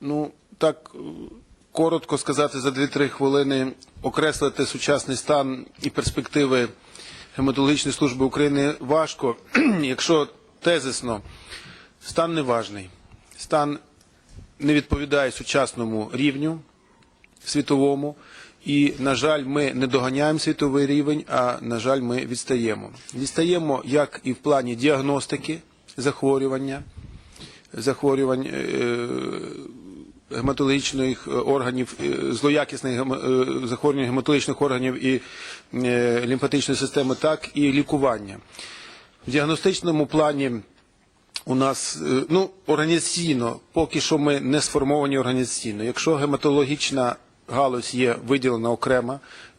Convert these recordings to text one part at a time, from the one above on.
Ну, так е, коротко сказати за 2-3 хвилини, окреслити сучасний стан і перспективи гематологічної служби України важко. Якщо тезисно, стан неважний. Стан не відповідає сучасному рівню світовому. І, на жаль, ми не доганяємо світовий рівень, а на жаль, ми відстаємо. Відстаємо як і в плані діагностики захворювання, захворювань е, гематологічних органів, е, злоякісних е, захворювань гематологічних органів і е, лімфатичної системи, так і лікування. В діагностичному плані у нас е, ну організаційно, поки що ми не сформовані організаційно. Якщо гематологічна галузь є виділена окремо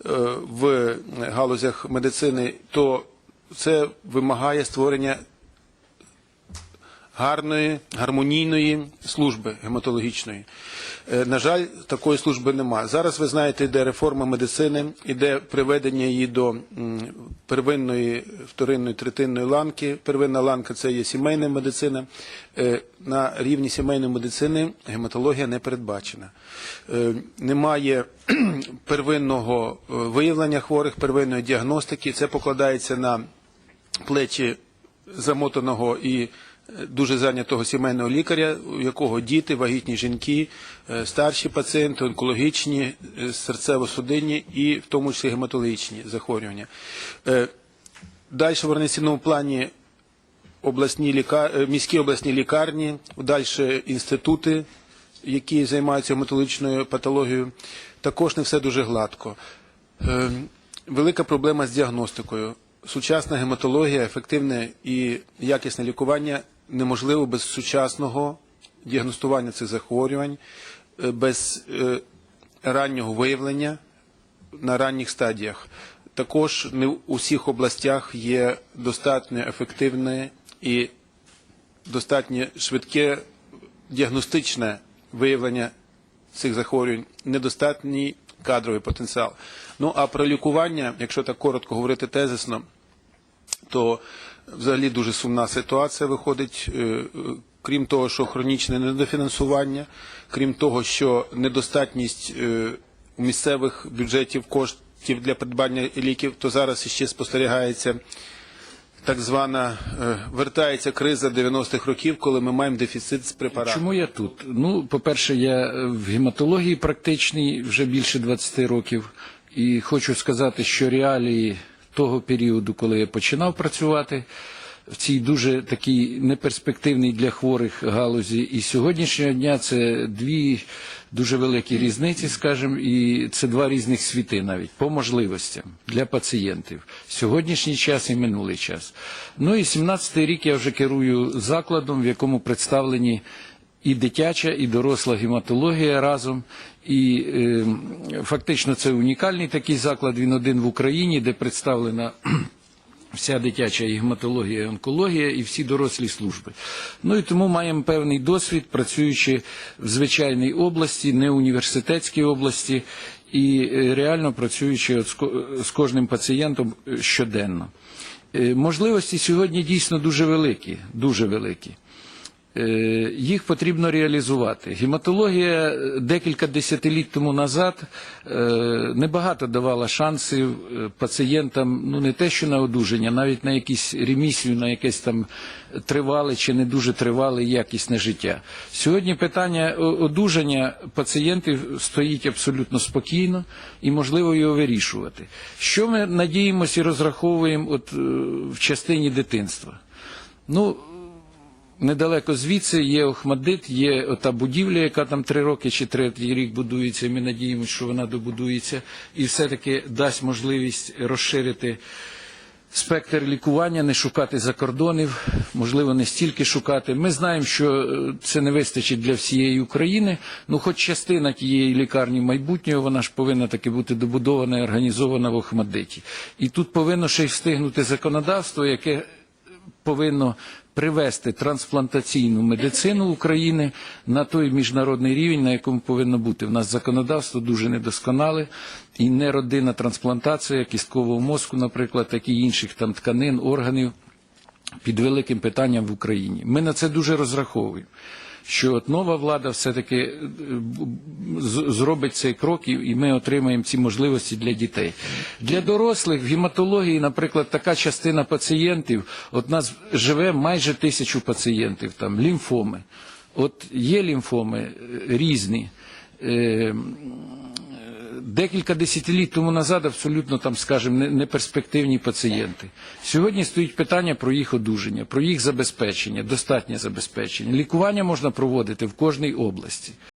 е, в галузях медицини, то це вимагає створення гарної, гармонійної служби гематологічної. Е, На жаль, такої служби немає. Зараз ви знаєте, йде реформа медицини, іде приведення її до первинної, вторинної, третинної ланки. Первинна ланка це є сімейна медицина. Е, На рівні сімейної медицини гематологія не передбачена. Е, Немає первинного виявлення хворих, первинної діагностики. Це покладається на плечі замотаного і дуже зайнятого сімейного лікаря, у якого діти, вагітні жінки, е, старші пацієнти, онкологічні, е, серцево-судинні і в тому числі гематологічні захворювання. Е, Далі в організаційному плані обласні ліка... е, міські обласні лікарні, далі інститути, які займаються гематологічною патологією. Також не все дуже гладко. Велика проблема з діагностикою. Сучасна гематологія, ефективне і якісне лікування неможливо без сучасного діагностування цих захворювань, е, без е, раннього виявлення на ранніх стадіях. Також не в усіх областях є достатньо ефективне і достатньо швидке діагностичне виявлення цих захворювань, недостатній кадровий потенціал. Ну а про лікування, якщо так коротко говорити тезисно, то взагалі дуже сумна ситуація виходить. Е, е, Крім того, що хронічне недофінансування, крім того, що недостатність е, місцевих бюджетів коштів для придбання ліків, то зараз іще спостерігається так звана вертається криза 90-х років, коли ми маємо дефіцит з препаратів. Чому я тут? Ну, по-перше, я в гематології практичній вже більше 20 років, і хочу сказати, що реалії того періоду, коли я починав працювати в цій дуже такій неперспективній для хворих галузі, і сьогоднішнього дня це дві дуже великі різниці, скажімо, і це два різних світи навіть по можливостям для пацієнтів. Сьогоднішній час і минулий час. Ну і 17-й рік я вже керую закладом, в якому представлені і дитяча, і доросла гематологія разом. І е, фактично це унікальний такий заклад. Він один в Україні, де представлена вся дитяча і гематологія, і онкологія і всі дорослі служби. Ну і тому маємо певний досвід, працюючи в звичайній області, не університетській області, і е, реально працюючи з кожним пацієнтом е, щоденно. Е, Можливості сьогодні дійсно дуже великі, дуже великі. Е, їх потрібно реалізувати. Гематологія е, декілька десятиліть тому назад е, небагато давала шансів пацієнтам, ну не те, що на одужання, навіть на якісь ремісію, на якесь там тривале чи не дуже тривале якісне життя. Сьогодні питання одужання пацієнтів стоїть абсолютно спокійно і можливо його вирішувати. Що ми надіємося і розраховуємо от, в частині дитинства? Ну, Недалеко звідси є Охмадит, є ота будівля, яка там три роки чи третій рік будується. і Ми надіємося, що вона добудується і все-таки дасть можливість розширити спектр лікування, не шукати закордонів, можливо, не стільки шукати. Ми знаємо, що е, це не вистачить для всієї України. Ну, хоч частина тієї лікарні майбутнього, вона ж повинна таки бути добудована і організована в Охмадиті. І тут повинно ще й встигнути законодавство, яке повинно привести трансплантаційну медицину України на той міжнародний рівень, на якому повинно бути. У нас законодавство дуже недосконале, і не родинна трансплантація кісткового мозку, наприклад, так і інших там тканин, органів під великим питанням в Україні. Ми на це дуже розраховуємо. Що от нова влада все-таки е, зробить цей крок, і- ми отримаємо ці можливості для дітей. Для дорослих в гематології, наприклад, така частина пацієнтів, от нас живе майже тисячу пацієнтів, там лімфоми. От є лімфоми е, різні. Декілька десятиліть тому назад абсолютно там, скажімо, неперспективні пацієнти. Сьогодні стоїть питання про їх одужання, про їх забезпечення, достатнє забезпечення. Лікування можна проводити в кожній області.